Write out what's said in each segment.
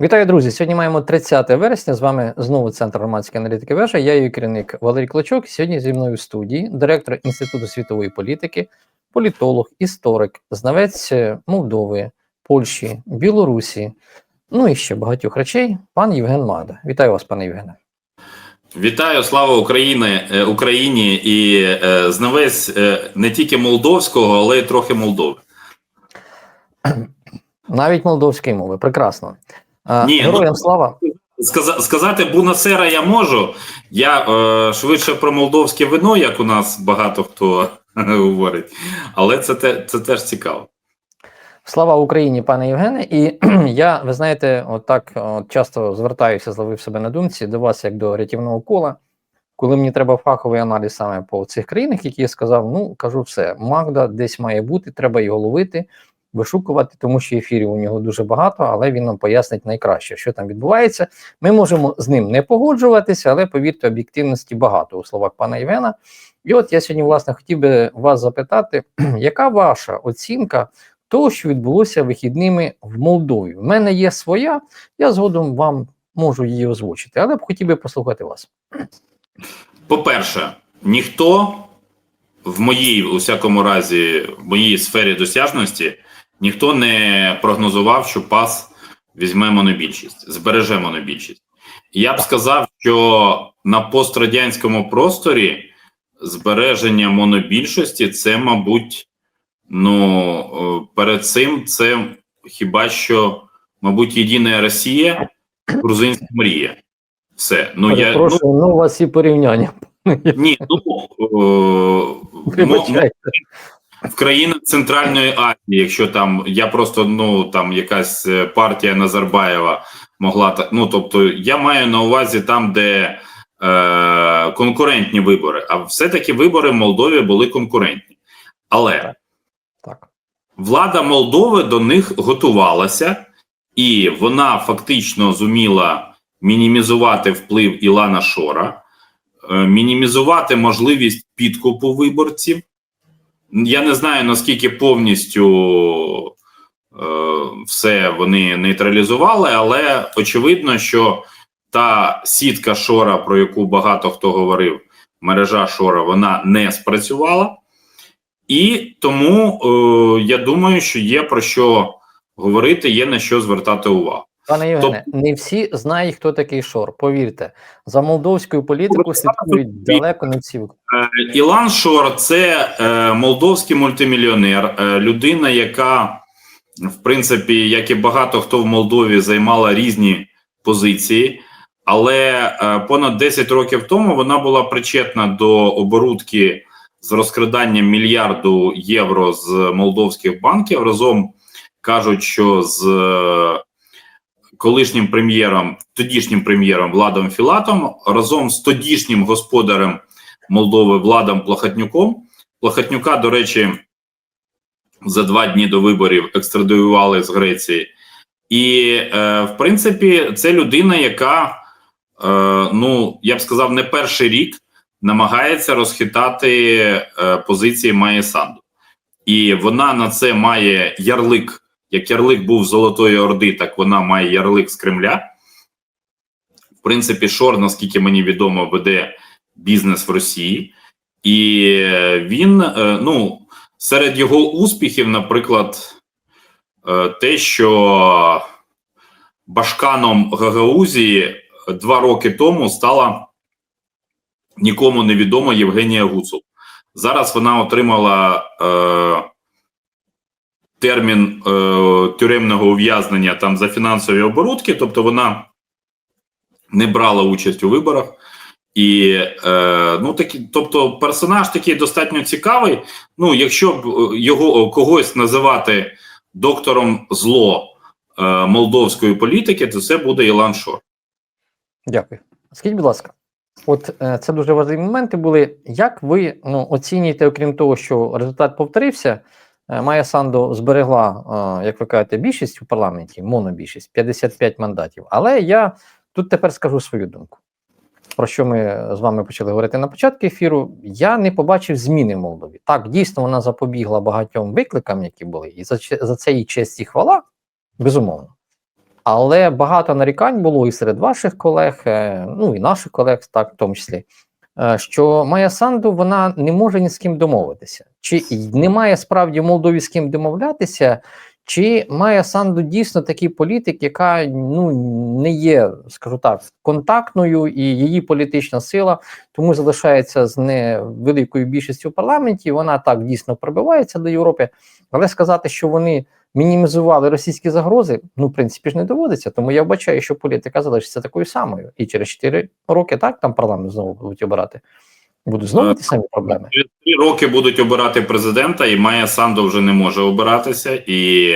Вітаю, друзі! Сьогодні маємо 30 вересня. З вами знову Центр громадської аналітики вежа. Я її керівник Валерій Клочок. Сьогодні зі мною в студії директор Інституту світової політики, політолог, історик, знавець е, Молдови, Польщі, Білорусі, ну і ще багатьох речей. Пан Євген Магда. Вітаю вас, пане Євгене. Вітаю, слава Україні, е, Україні і е, знавець не тільки молдовського, але й трохи Молдови. Навіть молдовської мови. Прекрасно. Ні, ну- слава. Сказати бунасера я можу. Я е, швидше про молдовське вино, як у нас багато хто говорить, але це, те, це теж цікаво. Слава Україні, пане Євгене. І я, ви знаєте, от так от часто звертаюся, зловив себе на думці до вас, як до рятівного кола. Коли мені треба фаховий аналіз саме по цих країнах, які я сказав, ну кажу все, Магда десь має бути, треба його ловити, вишукувати, тому що ефірів у нього дуже багато, але він нам пояснить найкраще, що там відбувається. Ми можемо з ним не погоджуватися, але повірте, об'єктивності багато у словах пана Євгена. І от я сьогодні, власне, хотів би вас запитати, яка ваша оцінка того, що відбулося вихідними в Молдові? В мене є своя, я згодом вам можу її озвучити, але б хотів би послухати вас. По-перше, ніхто в моїй, у всякому разі, в моїй сфері досяжності, ніхто не прогнозував, що ПАС візьме монобільшість, збереже монобільшість. Я б сказав, що на пострадянському просторі збереження монобільшості це, мабуть, ну е, перед цим це хіба що, мабуть, єдина Росія, грузинська мрія. Все. Ну, я, ну, Прошу, ну, у вас і порівняння. ні, ну е, Вибачайте. В країнах Центральної Азії, якщо там я просто ну там якась е, партія Назарбаєва могла так. Ну тобто, я маю на увазі там, де е, конкурентні вибори, а все-таки вибори в Молдові були конкурентні. Але Так. влада Молдови до них готувалася, і вона фактично зуміла мінімізувати вплив Ілана Шора, е, мінімізувати можливість підкупу виборців. Я не знаю наскільки повністю е, все вони нейтралізували, але очевидно, що та сітка Шора, про яку багато хто говорив, мережа Шора, вона не спрацювала. І тому е, я думаю, що є про що говорити, є на що звертати увагу. Пане Євгене, не всі знають, хто такий Шор. Повірте, за молдовською політикою слідкують далеко не всі. Е, Ілан Шор це е, молдовський мультимільйонер, е, людина, яка, в принципі, як і багато хто в Молдові, займала різні позиції, але е, понад 10 років тому вона була причетна до оборудки з розкраданням мільярду євро з молдовських банків. Разом кажуть, що з е, колишнім прем'єром, тодішнім прем'єром Владом Філатом, разом з тодішнім господарем. Молдови Владом Плахатнюком. Плахатнюка, до речі, за два дні до виборів екстрадуювали з Греції. І, е, в принципі, це людина, яка, е, ну я б сказав, не перший рік намагається розхитати е, позиції Майя Санду. І вона на це має ярлик. Як ярлик був Золотої Орди, так вона має ярлик з Кремля. В принципі, Шор, наскільки мені відомо, веде бізнес в Росії, і е, він, е, ну, серед його успіхів, наприклад, е, те, що башканом Гагаузії два роки тому стала нікому невідома Євгенія Гуцул. Зараз вона отримала термін е, тюремного ув'язнення там за фінансові оборудки, тобто вона не брала участь у виборах. І е, ну такі, тобто, персонаж такий достатньо цікавий. Ну, якщо б е, його когось називати доктором зло е, молдовської політики, то це буде Ілан Шор. Дякую. Скажіть, будь ласка, от е, це дуже важливі моменти були. Як ви ну, оцінюєте, окрім того, що результат повторився, е, Майя Санду зберегла, е, як ви кажете, більшість у парламенті, монобільшість 55 мандатів. Але я тут тепер скажу свою думку. Про що ми з вами почали говорити на початку ефіру, я не побачив зміни в Молдові. Так, дійсно, вона запобігла багатьом викликам, які були, і за, за це їй честь і хвала, безумовно. Але багато нарікань було і серед ваших колег, е, ну і наших колег, так в тому числі, е, що Майя Санду вона не може ні з ким домовитися. Чи немає справді Молдові з ким домовлятися, чи Майя Санду дійсно такий політик, яка ну не є, скажу так, контактною, і її політична сила тому залишається з невеликою більшістю в парламенті. Вона так дійсно пробивається до Європи, але сказати, що вони мінімізували російські загрози, ну в принципі ж не доводиться. Тому я вбачаю, що політика залишиться такою самою. І через 4 роки так там парламент знову будуть обирати. Будуть знову ті самі проблеми. Через три роки будуть обирати президента, і Майя Санду вже не може обиратися. І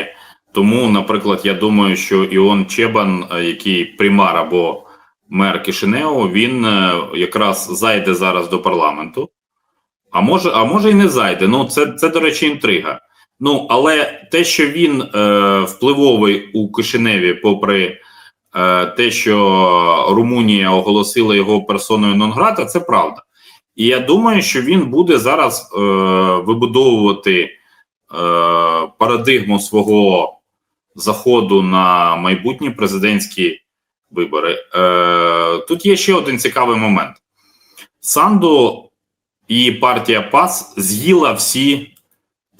тому, наприклад, я думаю, що Іон Чебан, е, який примар або мер Кишинеу, він е, якраз зайде зараз до парламенту. А може, а може і не зайде. Ну, це, це до речі, інтрига. Ну, але те, що він е, впливовий у Кишиневі, попри е, те, що Румунія оголосила його персоною нон-грата, це правда. І я думаю, що він буде зараз е, вибудовувати е, парадигму свого заходу на майбутні президентські вибори. Е, тут є ще один цікавий момент: Санду і партія ПАС з'їла всі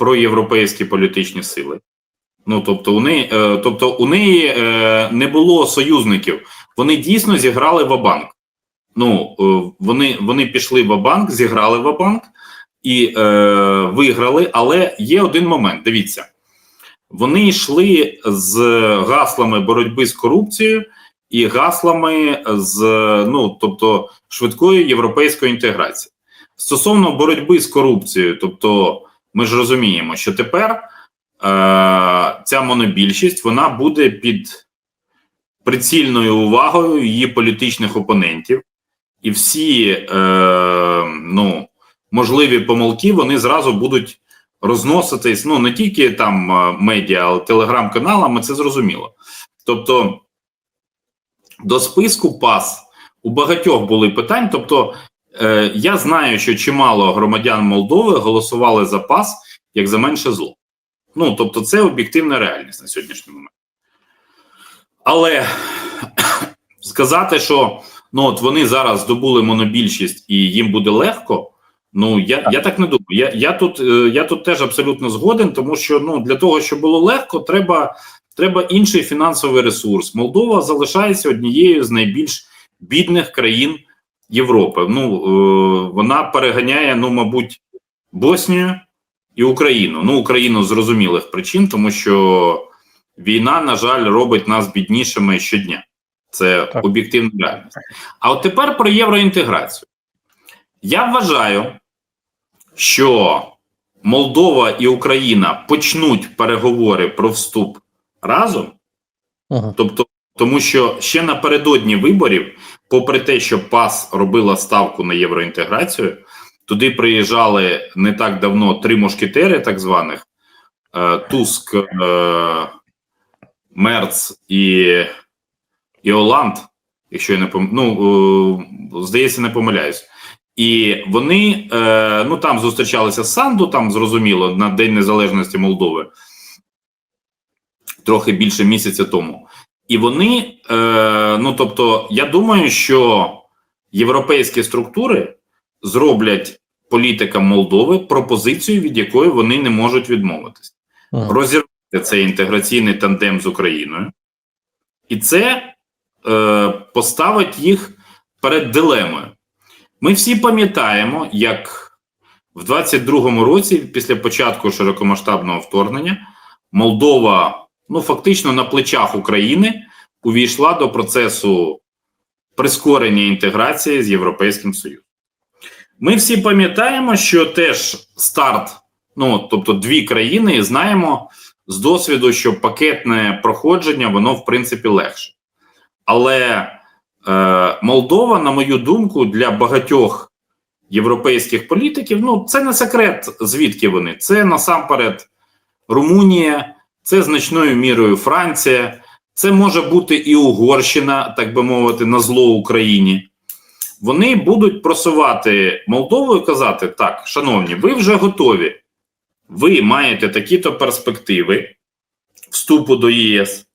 проєвропейські політичні сили. Ну тобто, у неї, е, тобто у неї е, не було союзників. Вони дійсно зіграли в банк Ну е, вони вони пішли в банк зіграли в банк і е, виграли. Але є один момент: дивіться, вони йшли з гаслами боротьби з корупцією і гаслами з ну тобто швидкої європейської інтеграції. Стосовно боротьби з корупцією, тобто, ми ж розуміємо, що тепер е, ця монобільшість вона буде під прицільною увагою її політичних опонентів і всі е, ну, можливі помилки вони зразу будуть розноситись. Ну не тільки там е, медіа, але телеграм-каналами, це зрозуміло. Тобто до списку ПАС у багатьох були питань. Тобто, я знаю, що чимало громадян Молдови голосували за ПАС як за менше зло. Ну тобто, це об'єктивна реальність на сьогоднішній момент. Але сказати, що ну от вони зараз здобули монобільшість і їм буде легко. Ну я я так не думаю. Я я тут е, я тут теж абсолютно згоден, тому що ну для того, щоб було легко, треба треба інший фінансовий ресурс. Молдова залишається однією з найбільш бідних країн Європи. Ну е, вона переганяє, ну мабуть, Боснію і Україну. Ну Україну з зрозумілих причин, тому що війна, на жаль, робить нас біднішими щодня. Це так. об'єктивна реальність. А от тепер про євроінтеграцію. Я вважаю, що Молдова і Україна почнуть переговори про вступ разом, ага. тобто, тому що ще напередодні виборів, попри те, що ПАС робила ставку на євроінтеграцію, туди приїжджали не так давно три мушкетери, так званих е, Туск, е, Мерц і і Оланд, якщо я не пом... ну, е, здається, не помиляюсь. І вони ну там зустрічалися з Санду, там зрозуміло, на День Незалежності Молдови трохи більше місяця тому. І вони, е, ну тобто, я думаю, що європейські структури зроблять політикам Молдови пропозицію, від якої вони не можуть відмовитись, ага. розірвати цей інтеграційний тандем з Україною, і це е, поставить їх перед дилемою. Ми всі пам'ятаємо, як в 22-му році, після початку широкомасштабного вторгнення, Молдова, ну фактично на плечах України, увійшла до процесу прискорення інтеграції з Європейським Союзом. Ми всі пам'ятаємо, що теж старт, ну тобто дві країни, знаємо з досвіду, що пакетне проходження, воно в принципі легше. Але Е, Молдова, на мою думку, для багатьох європейських політиків ну це не секрет, звідки вони. Це насамперед Румунія, це значною мірою Франція, це може бути і Угорщина, так би мовити, на зло Україні. Вони будуть просувати Молдову і казати: так, шановні, ви вже готові. Ви маєте такі-то перспективи вступу до ЄС.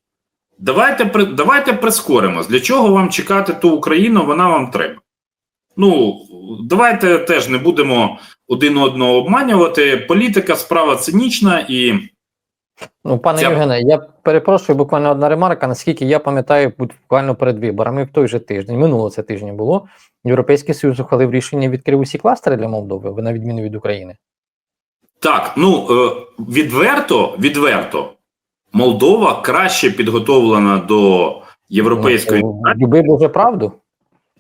Давайте давайте прискоримось. Для чого вам чекати ту Україну? Вона вам треба. Ну давайте теж не будемо один одного обманювати. Політика справа цинічна і Ну, пане Ця- Євгене, я перепрошую, буквально одна ремарка. Наскільки я пам'ятаю, буквально перед виборами в той же тиждень, минулого це тижня було. Європейський Союз ухвалив рішення відкрив усі кластери для Молдови, на відміну від України. так. Ну е, відверто, відверто, Молдова краще підготовлена до європейської. Ну, Люби Боже правду.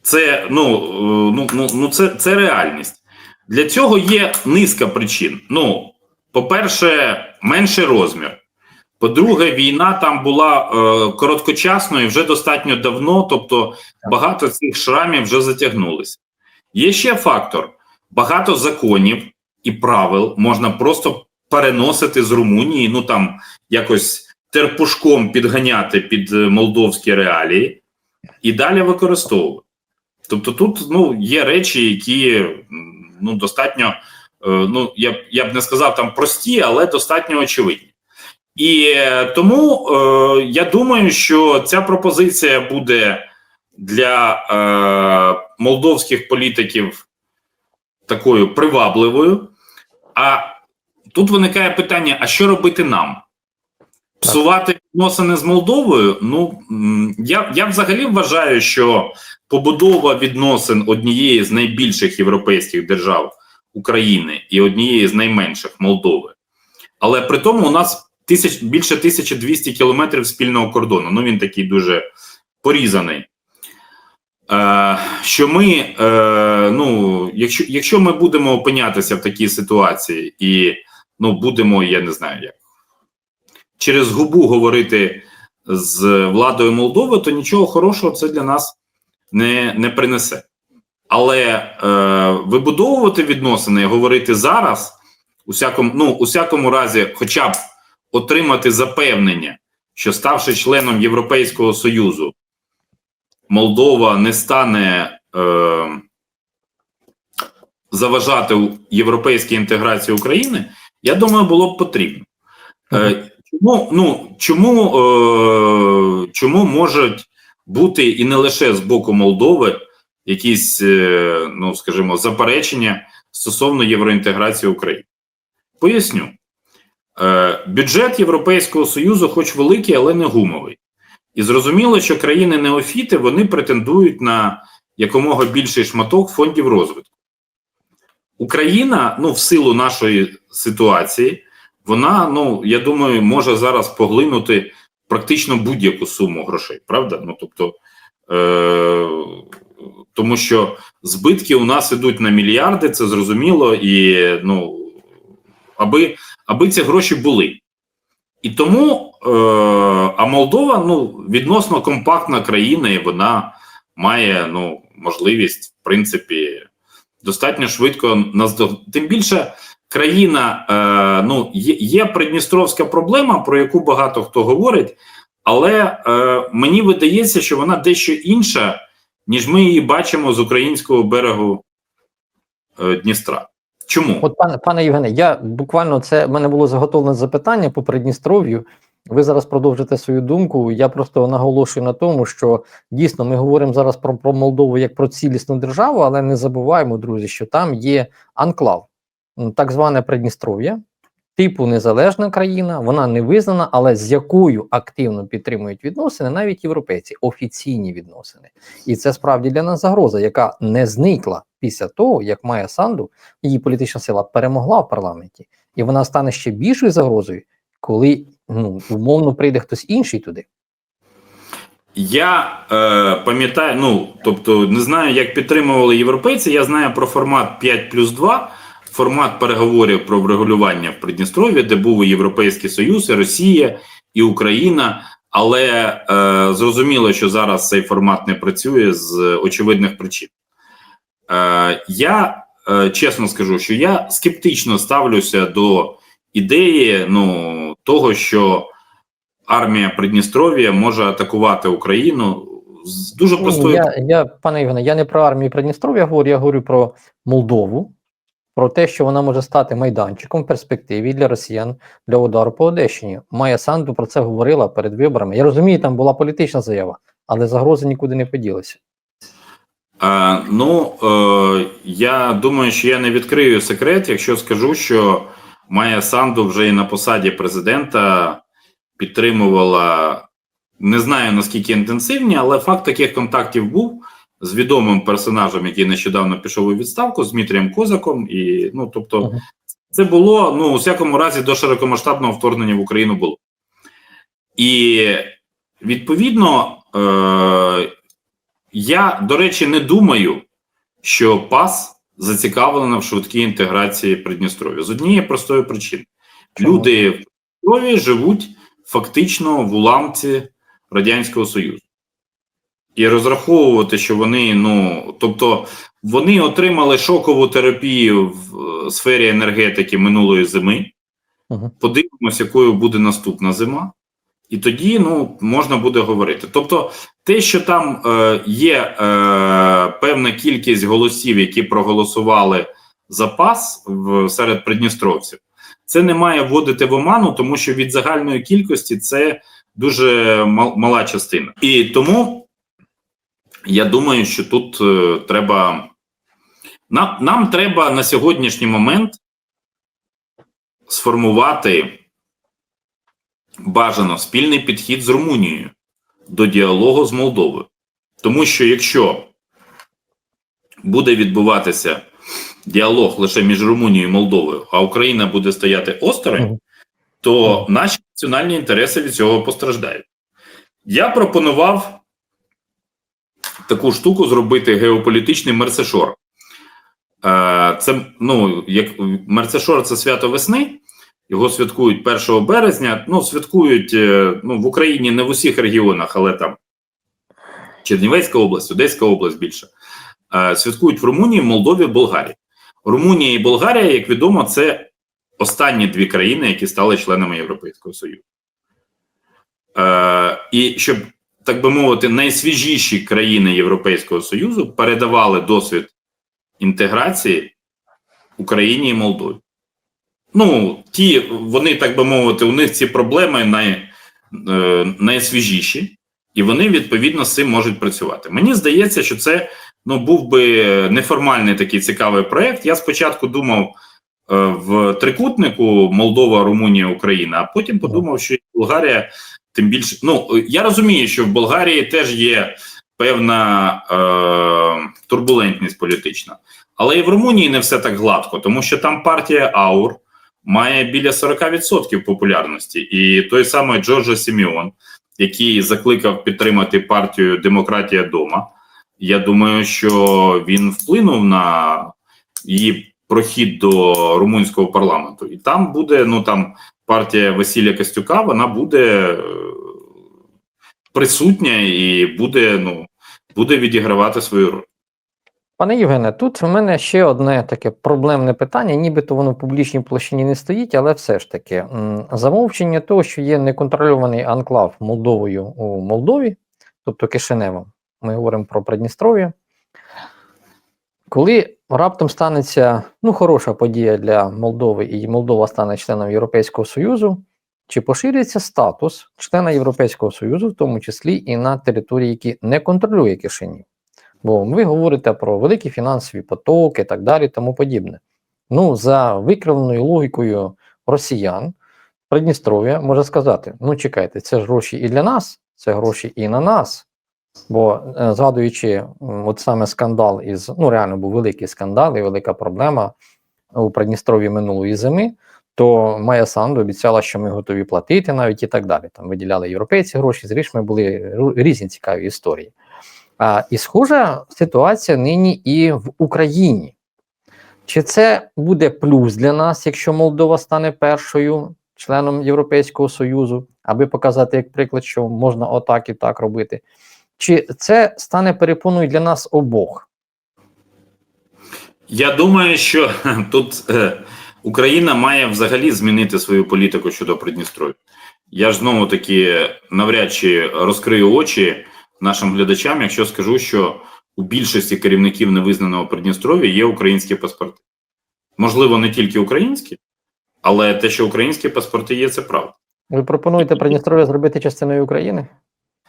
Це ну, е, ну, ну, ну це, це реальність. Для цього є низка причин. Ну, по-перше, менший розмір. По-друге, війна там була е, короткочасною вже достатньо давно, тобто багато цих шрамів вже затягнулися. Є ще фактор: багато законів і правил можна просто переносити з Румунії, ну там якось терпушком підганяти під е, молдовські реалії і далі використовувати. Тобто тут ну, є речі, які ну, достатньо, ну я, б- я б не сказав там прості, але достатньо очевидні. І е, тому е, я думаю, що ця пропозиція буде для е, молдовських політиків такою привабливою. А тут виникає питання: а що робити нам? Псувати відносини з Молдовою? Ну я, я взагалі вважаю, що побудова відносин однієї з найбільших європейських держав України і однієї з найменших Молдови. Але при тому у нас тисяч, більше 1200 кілометрів спільного кордону. Ну він такий дуже порізаний. Е, що ми, е, ну, якщо, якщо ми будемо опинятися в такій ситуації і ну, будемо, я не знаю, як через губу говорити з владою Молдови, то нічого хорошого це для нас не, не принесе. Але е, вибудовувати відносини і говорити зараз, у всякому, ну, у всякому разі, хоча б отримати запевнення, що ставши членом Європейського Союзу, Молдова не стане е, заважати європейській інтеграції України, я думаю, було б потрібно. Е, чому, ну, чому, е, чому можуть бути і не лише з боку Молдови якісь, е, ну скажімо, заперечення стосовно євроінтеграції України? Поясню. Е, бюджет Європейського Союзу, хоч великий, але не гумовий. І зрозуміло, що країни неофіти вони претендують на якомога більший шматок фондів розвитку. Україна, ну, в силу нашої ситуації, вона, ну, я думаю, може зараз поглинути практично будь-яку суму грошей, правда? Ну, тобто, е- тому що збитки у нас ідуть на мільярди, це зрозуміло, і ну, аби, аби ці гроші були. І тому, е, а Молдова ну, відносно компактна країна, і вона має ну, можливість, в принципі, достатньо швидко наздог... Тим більше країна, е, ну, є, є придністровська проблема, про яку багато хто говорить, але е, мені видається, що вона дещо інша, ніж ми її бачимо з українського берегу е, Дністра. Чому? От, пане пане Євгене, я буквально це в мене було заготовлене запитання по Придністров'ю. Ви зараз продовжите свою думку. Я просто наголошую на тому, що дійсно ми говоримо зараз про, про Молдову як про цілісну державу, але не забуваємо, друзі, що там є анклав, так зване Придністров'я, типу незалежна країна, вона не визнана, але з якою активно підтримують відносини навіть європейці, офіційні відносини. І це справді для нас загроза, яка не зникла після того, як Майя Санду, її політична сила, перемогла в парламенті, і вона стане ще більшою загрозою, коли ну умовно прийде хтось інший туди. Я е, пам'ятаю, ну тобто не знаю, як підтримували європейці. Я знаю про формат 5 плюс 2, формат переговорів про врегулювання в Придністров'ї, де був і Європейський Союз, і Росія і Україна. Але е, зрозуміло, що зараз цей формат не працює з очевидних причин. Е, я е, чесно скажу, що я скептично ставлюся до ідеї ну, того, що армія Придністров'я може атакувати Україну з дуже простою. Я, я, пане Євгене, я не про армію Придністров'я говорю, я говорю про Молдову, про те, що вона може стати майданчиком в перспективі для росіян для удару по Одещині. Майя Санду про це говорила перед виборами. Я розумію, там була політична заява, але загрози нікуди не поділися. Е, ну, е, я думаю, що я не відкрию секрет, якщо скажу, що Майя Санду вже і на посаді президента підтримувала, не знаю наскільки інтенсивні, але факт таких контактів був з відомим персонажем, який нещодавно пішов у відставку, з Дмитрієм Козаком. І, ну, тобто, це було, ну, у всякому разі, до широкомасштабного вторгнення в Україну було. І відповідно, е, я, до речі, не думаю, що ПАС зацікавлена в швидкій інтеграції Придністров'я з однієї простої причини: люди в Придністров'ї живуть фактично в уламці Радянського Союзу. І розраховувати, що вони, ну тобто, вони отримали шокову терапію в е, сфері енергетики минулої зими. Мгм. Подивимося, якою буде наступна зима, і тоді ну можна буде говорити. Тобто, те, що там е, є е, певна кількість голосів, які проголосували за пас в серед придністровців, це не має вводити в оману, тому що від загальної кількості це дуже мал- мала частина. І тому я думаю, що тут е, треба нам, нам треба на сьогоднішній момент сформувати бажано спільний підхід з Румунією до діалогу з Молдовою. Тому що якщо буде відбуватися діалог лише між Румунією і Молдовою, а Україна буде стояти осторонь, то наші національні інтереси від цього постраждають. Я пропонував таку штуку зробити геополітичний мерсешор. Е, Це ну, як Мерцешор це свято весни. Його святкують 1 березня. Ну, святкують е, ну, в Україні не в усіх регіонах, але там Чернівецька область, Одеська область більше. Е, Святкують в Румунії, Молдові, Болгарії. Румунія і Болгарія, як відомо, це останні дві країни, які стали членами Європейського Союзу. І щоб, так би мовити, найсвіжіші країни Європейського Союзу передавали досвід інтеграції Україні і Молдові. Ну, ті, вони, так би мовити, у них ці проблеми най, е, найсвіжіші, і вони відповідно з цим можуть працювати. Мені здається, що це ну, був би неформальний такий цікавий проєкт. Я спочатку думав е, в трикутнику Молдова, Румунія, Україна, а потім подумав, що Болгарія тим більше. Ну, я розумію, що в Болгарії теж є певна е, турбулентність політична. Але і в Румунії не все так гладко, тому що там партія Аур має біля 40% популярності. І той самий Джорджо Сіміон, який закликав підтримати партію Демократія Дома, я думаю, що він вплинув на її прохід до румунського парламенту. І там буде ну там партія Василія Костюка, вона буде е, присутня і буде, ну, буде відігравати свою роль. Пане Євгене, тут в мене ще одне таке проблемне питання, нібито воно в публічній площині не стоїть, але все ж таки замовчення того, що є неконтрольований анклав Молдовою у Молдові, тобто Кишиневом, ми говоримо про Придністров'я. Коли раптом станеться ну, хороша подія для Молдови, і Молдова стане членом Європейського Союзу, чи поширюється статус члена Європейського Союзу, в тому числі і на території, які не контролює Кишинів? Бо ви говорите про великі фінансові потоки і так далі, тому подібне. Ну, за викривленою логікою росіян, Придністров'я може сказати: ну чекайте, це ж гроші і для нас, це гроші і на нас. Бо е, згадуючи от саме скандал із ну реально був великий скандал і велика проблема у Придністров'ї минулої зими, то Майя Санду обіцяла, що ми готові платити навіть і так далі. Там виділяли європейці гроші, з грішми були різні цікаві історії. А, і схожа ситуація нині і в Україні. Чи це буде плюс для нас, якщо Молдова стане першою членом Європейського Союзу, аби показати як приклад, що можна отак і так робити? Чи це стане перепоною для нас обох? Я думаю, що тут е, Україна має взагалі змінити свою політику щодо Придністров'я. Я ж знову таки навряд чи розкрию очі нашим глядачам, якщо скажу, що у більшості керівників невизнаного Придністров'я є українські паспорти. Можливо, не тільки українські, але те, що українські паспорти є, це правда. Ви пропонуєте Придністров'я зробити частиною України?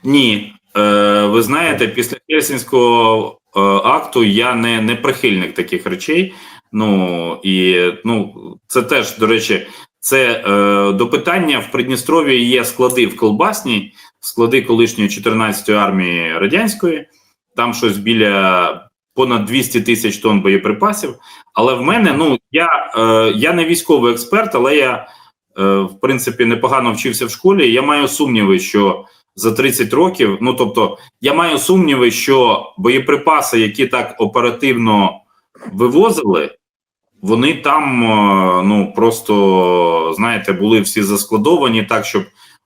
Ні, е, ви знаєте, після Хельсінського е, акту я не, не прихильник таких речей. Ну і ну це теж до речі, це е, до питання в Придністров'ї є склади в колбасній, склади колишньої 14-ї армії радянської. Там щось біля понад 200 тисяч тонн боєприпасів. Але в мене ну я, е, я не військовий експерт, але я е, в принципі непогано вчився в школі. Я маю сумніви, що за 30 років. Ну тобто, я маю сумніви, що боєприпаси, які так оперативно вивозили, вони там е, ну просто знаєте, були всі заскладовані так, щоб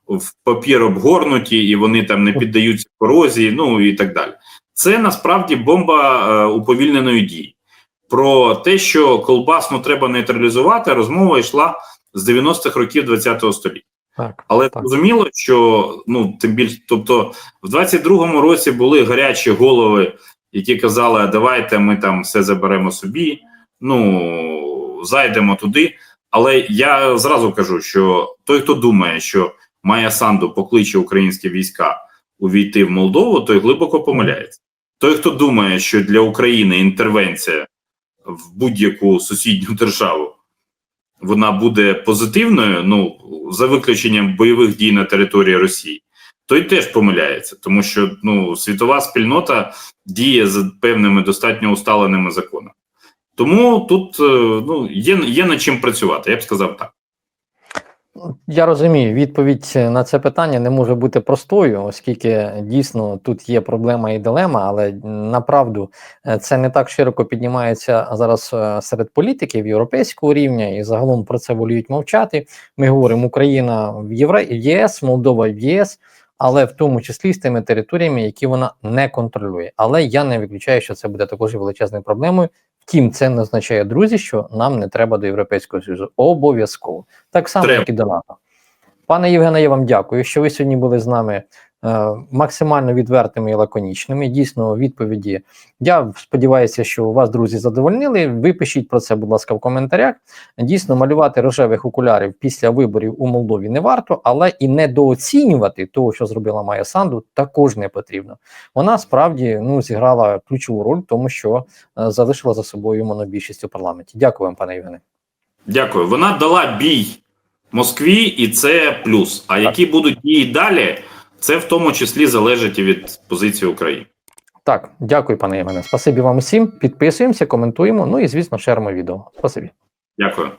в папір обгорнуті, і вони там не піддаються корозії, ну і так далі. Це насправді бомба е, уповільненої дії. Про те, що колбасну треба нейтралізувати, розмова йшла з 90-х років ХХ століття. Так. Але Так. зрозуміло, що ну тим більше, тобто, в 22-му році були гарячі голови, які казали: а давайте ми там все заберемо собі, ну зайдемо туди. Але я зразу кажу, що той, хто думає, що Майя Санду покличе українські війська увійти в Молдову, той глибоко помиляється. Той, хто думає, що для України інтервенція в будь-яку сусідню державу вона буде позитивною, ну за виключенням бойових дій на території Росії, той теж помиляється, тому що ну світова спільнота діє за певними достатньо усталеними законами. Тому тут е, ну є, є над чим працювати, я б сказав так. Я розумію, відповідь на це питання не може бути простою, оскільки дійсно тут є проблема і дилема, але направду е, це не так широко піднімається зараз е, серед політиків європейського рівня, і загалом про це воліють мовчати. Ми говоримо Україна в Євро... ЄС, Молдова в ЄС, але в тому числі з тими територіями, які вона не контролює. Але я не виключаю, що це буде також величезною проблемою. Втім, це не означає, друзі, що нам не треба до Європейського Союзу. Обов'язково. Так само, Треба. як і до НАТО. Пане Євгене, я вам дякую, що ви сьогодні були з нами максимально відвертими і лаконічними. Дійсно, відповіді. Я сподіваюся, що вас, друзі, задовольнили. Ви пишіть про це, будь ласка, в коментарях. Дійсно, малювати рожевих окулярів після виборів у Молдові не варто, але і недооцінювати того, що зробила Майя Санду, також не потрібно. Вона справді ну, зіграла ключову роль, в тому що е, залишила за собою монобільшість у парламенті. Дякую вам, пане Євгене. Дякую. Вона дала бій Москві, і це плюс. А які будуть дії далі, це в тому числі залежить і від позиції України. Так, дякую, пане Євгене. Спасибі вам усім. Підписуємося, коментуємо. Ну і звісно, шеримо відео. Спасибі. Дякую.